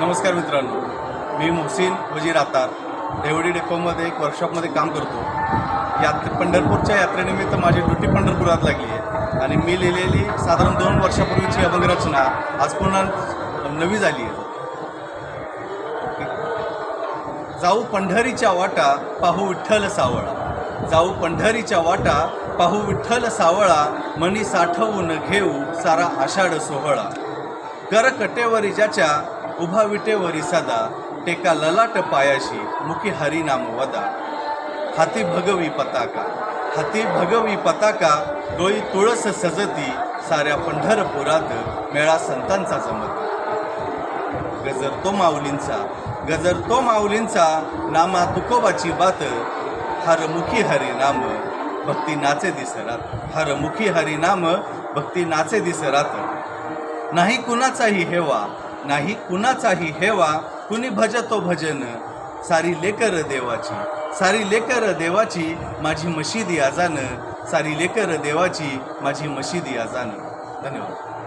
नमस्कार मित्रांनो. मी मोहसिन वजीर आतार. देवडी डेपोमध्ये एक वर्कशॉपमध्ये काम करतो. यात्रे पंढरपूरच्या यात्रेनिमित्त माझी ड्युटी पंढरपुरात लागली आहे. आणि मी लिहिलेली साधारण दोन वर्षापूर्वीची अभंगरचना आज पुन्हा नवी झाली आहे. जाऊ पंढरीच्या वाटा पाहू विठ्ठल सावळा. जाऊ पंढरीच्या वाटा पाहू विठ्ठल सावळा. मनी साठवून घेऊ सारा आषाढ सोहळा. कर कटेवरी ज्याच्या उभा विटेवरी सदा टेका ललाट पायाशी मुखी हरिनाम वदा. हाती भगवी पताका हाती भगवी पताका डोई तुळस सजती साऱ्या पंढरपुरात मेळा संतांचा जमत. गजर तो माऊलींचा गजर तो माऊलींचा नामा तुकोबाची बात हरमुखी हरी नाम भक्ती नाचे दिसरात. हरमुखी हरी नाम भक्ती नाचे दिसरात. नाही कुणाचाही हेवा नाही कुणाचाही हेवा कुणी भजतो भजन. सारी लेकर देवाची सारी लेकर देवाची माझी मशिदी आजानं. सारी लेकर देवाची माझी मशिदी आजानं. धन्यवाद.